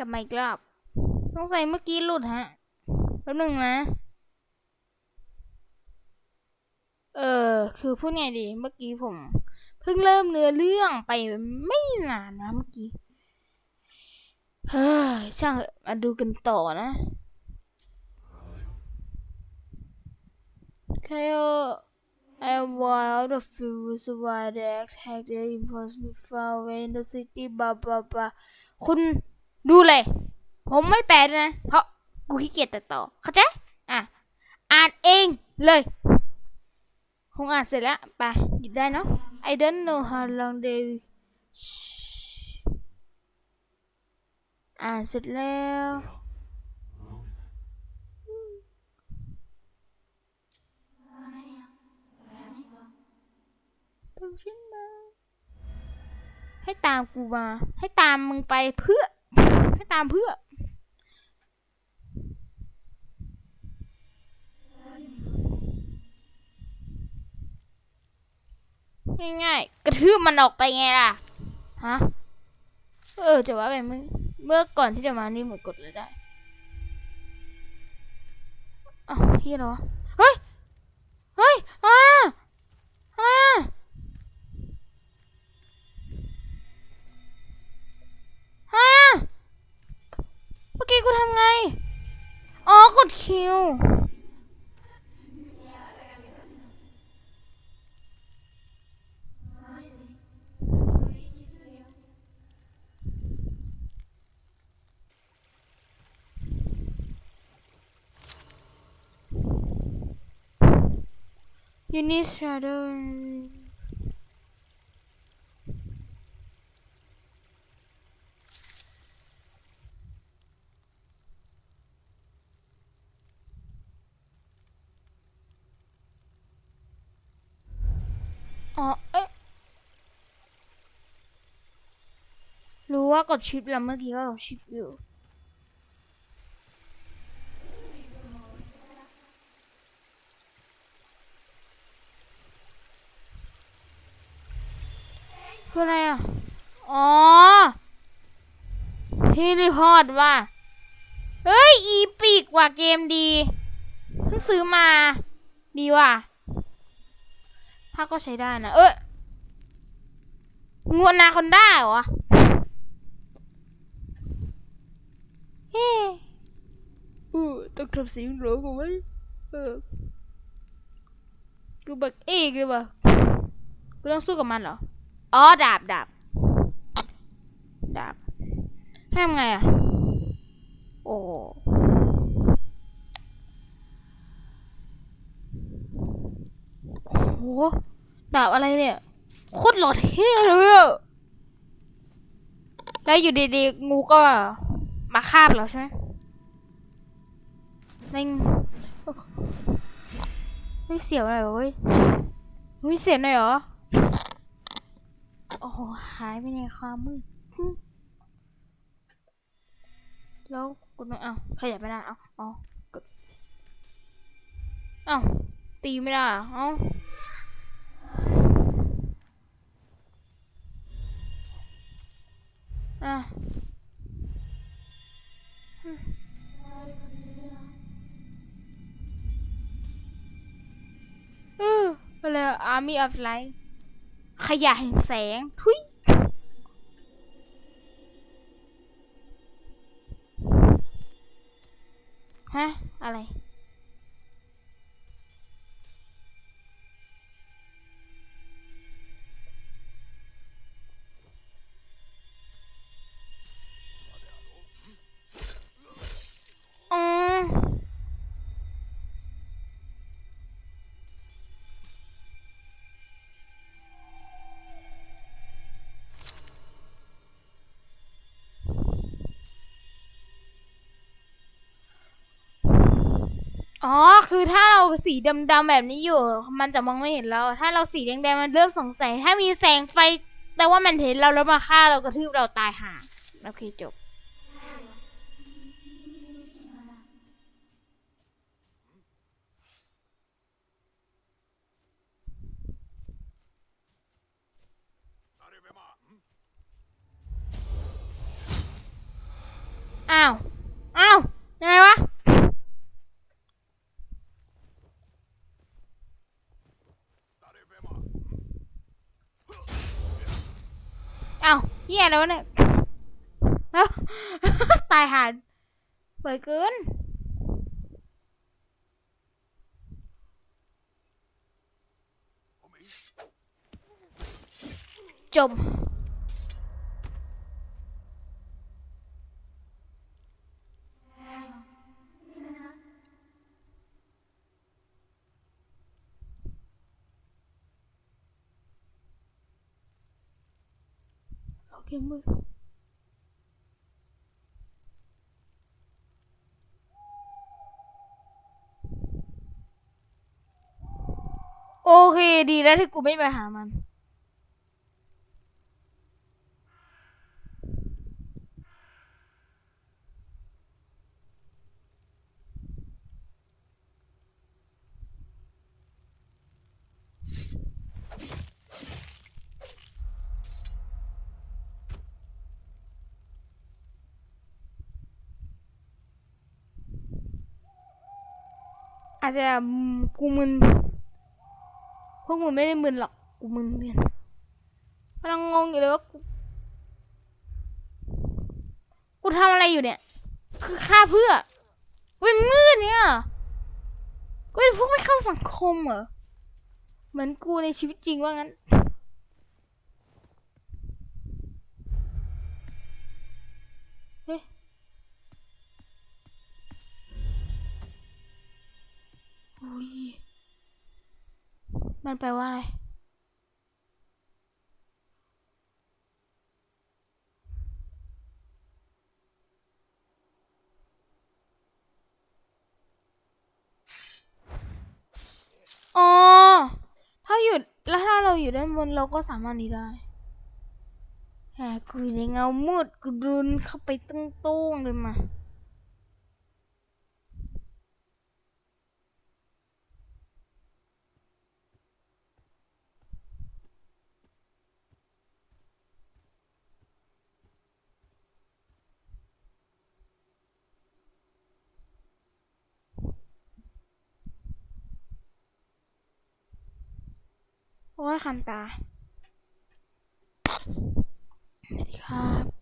กลับมาอีกรอบสงใสัยเมื่อกี้หลุดฮะแป๊บหนึงนะ เออ คือพูดไงดี เมื่อกี้ผม เพิ่งเริ่มเนื้อเรื่องไปไม่นานนะเมื่อกี้ เฮ้ย ช่างเถอมาดูกันต่อนะ Kyle I was out of fuel so why they attacked the impossible far away in the city บาบาบาคุณ ดูเลย ผมไม่แปลนะ เพราะกูขี้เกียจตัดต่อ เข้าใจอะ อ่านเองเลย คงอ่านเสร็จแล้วไปหยุดได้เนาะ I don't know how long they อ่านเสร็จแล้วตามฉันมาให้ตามกูมา ให้ตามมึงไปเพื่อ ตามเพื่อ ง่ายๆ กระทืบมันออกไปไงล่ะ ฮะ เออจะว่าไปเมื่อเมื่อก่อนที่จะมานี่เหมือนกดเลยได้อ้าวเฮียเหรอวะเฮ้ย เฮ้ยอะ มื่อกี้กูทำไง อ๋อ กดคิว You need shadow. อ๋อ เอ๊ะ รู้ว่ากดชิปแล้วเมื่อกี้ก็กดชิปอยู่ คืออะไรอะ อ๋อที่รีพอร์ตว่าเฮ้ย อีปิกว่ะเกมดี เพิ่งซื้อมา ดีว่ะาพก็ใช้ได้นะ เอ้ยงูอนาคอนด้าเหรอเฮ้เออต้องทำเสียงเหรอผมไหมเออกูแบบเอกเลยว่ะกูต้องสู้กับมันเหรอ อ๋อ ดาบดาบดาบทำไงอะ โอ้โห ดาบอะไรเนี่ยโคตรหล่อเท่เลยแล้วอยู่ดีๆงูก็มาคาบเราใช่ไหมเล่งไม่เสียวหน่อยเว้ยไม่เสียวหน่อยเหรอ โอ้โหหายไปในความมืดแล้วกดไม่เอาขยับไม่ได้เอาเอากดเอาตีไม่ได้เอา อะเออไปเลย Army of Light ขยะแห่งแสง ทุยฮะ อะไร อ๋อ คือถ้าเราสีดำๆแบบนี้อยู่ มันจะมองไม่เห็นเรา ถ้าเราสีแดงๆมันเริ่มสงสัย ถ้ามีแสงไฟ แต่ว่ามันเห็นเราแล้วมาฆ่าเรากระทืบเราตายห่าโอเคจบ誰อ้าว อ้าว ยังไงวะ อ้าว เฮียแล้วะเนี่ยตายหันเปิดเกินจม มืดโอเคดีแล้วที่กูไม่ไปหามัน จจะกูมึน พวกมึงไม่ได้มึนหรอก กูมึนเพียนกำลังงงอยู่เลยว่ากูกูทำอะไรอยู่เนี่ย คือฆ่าเพื่อเป็นมืดเนี่ยกูเป็นพวกไม่เข้าสังคมเหรอ เหมือนกูในชีวิตจริงว่างั้น อุ้ยมันแปลว่าอะไร อ๋อ ถ้าหยุด แล้วถ้าเราอยู่ด้านบนเราก็สามารถหนี้ได้แต่กูอยู่ในเงามืดกูดินเข้าไปตุ้งๆเลยมา โอ้ยคันตาสวัสดีครับ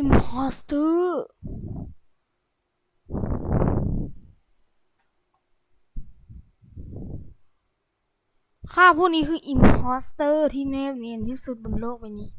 imposter ข้าพวกนี้คือ imposter ที่แนบเนียนที่สุดบนโลกใบนี้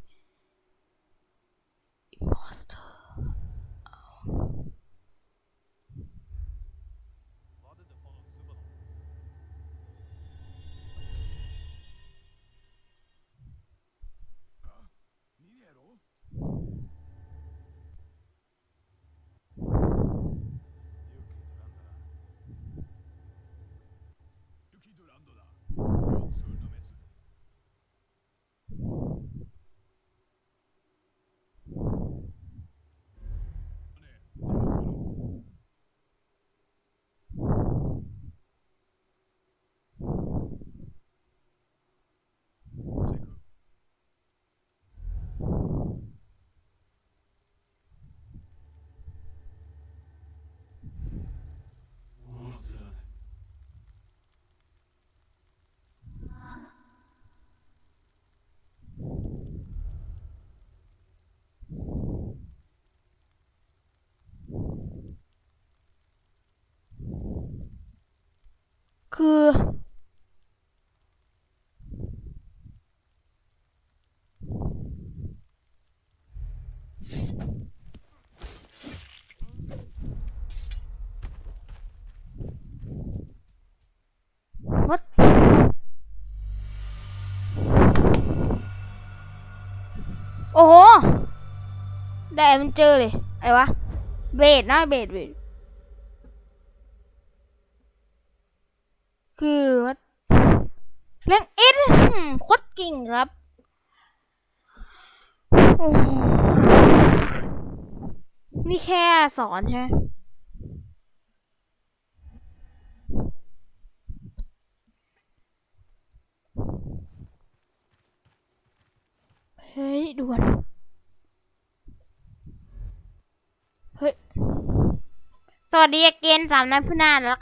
โอ้โห ได้มันเจอเลยอะไรวะ เบดนะเบดเบดคือวัดเรื่องเอ็ดโคตรเก่งครับ โอ้นี่แค่สอนใช่ไหมเฮ้ยด่วน เฮ้ย ส วัสดีเกนสามนัดผู้น่ารัก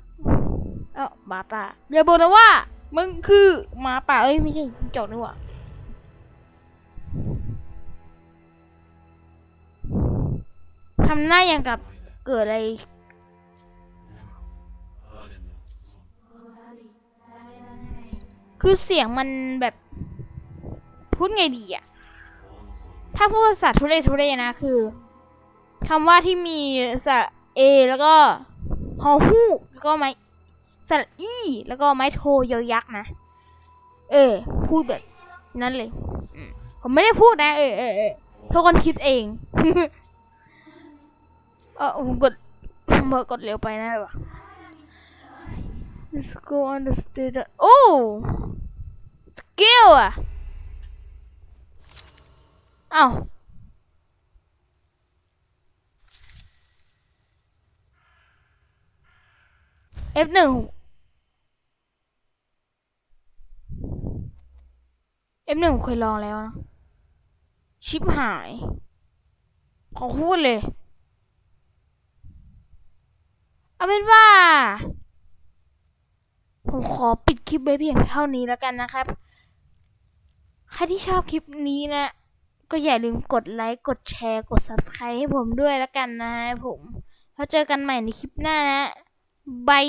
เอ้าหมาป่าอย่าบอกนะว่า มึงคือหมาป่าเอ้ยไม่ใช่จิ้งจอกนี่หว่าทำหน้าอย่างกับเกิดอะไรคือเสียงมันแบบ พูดไงดีอะถ้าพูดภาษาทุเรศทุเรศนะคือคำว่าที่มีสระ A แล้วก็ฮอฮูแล้วก็ไม้สระอีแล้วก็ไม้โทยยักษ์นะ เออ พูดแบบนั้นเลย ผมไม่ได้พูดนะ เออเออเออทุกคนคิดเอง เออผมกดเมอกดเร็วไปนะวะ Let's go on the stage oh skill อ่อา F1 F1 ผมเคยลองแล้วนะ ชิปหาย ขอพูดเลย เอาเป็นว่า ผมขอปิดคลิปไว้เพียงเท่านี้แล้วกันนะครับ ใครที่ชอบคลิปนี้นะ ก็อย่าลืมกดไลค์ กดแชร์ กด Subscribe ให้ผมด้วยแล้วกันนะผม แล้วเจอกันใหม่ในคลิปหน้านะ บาย